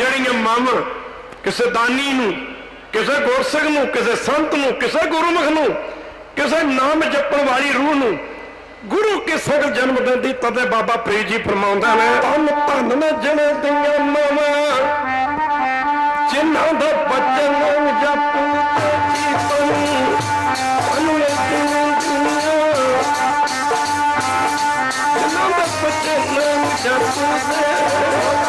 ਜਿਹੜੀਆਂ ਮਾਵਾਂ ਕਿਸੇ ਦਾਨੀ ਨੂੰ, ਕਿਸੇ ਗੁਰਸਿੱਖ ਨੂੰ, ਕਿਸੇ ਸੰਤ ਨੂੰ, ਕਿਸੇ ਗੁਰਮੁਖ ਨੂੰ, ਕਿਸੇ ਨਾਮ ਜਪਣ ਵਾਲੀ ਰੂਹ ਨੂੰ ਗੁਰੂ ਕੇ ਸਗਲ ਜਨਮ ਦਿੰਦੀ, ਤਦੇ ਬਾਬਾ ਫਰੀਦ ਜੀ ਫਰਮਾਉਂਦਾ ਨੇ ਧੰਨ ਧੰਨ ਨੇ ਜਣੇ ਦੀਆਂ ਮਾਵਾਂ, ਜਿਨ੍ਹਾਂ ਦਾ ਬਚਨ ਜਪੂ ਤੇ ਕੀਰਤਨ ਅਨੁਲੇ ਜਿਨ੍ਹਾਂ ਦਾ ਬਚਨ ਜਪੂ ਤੇ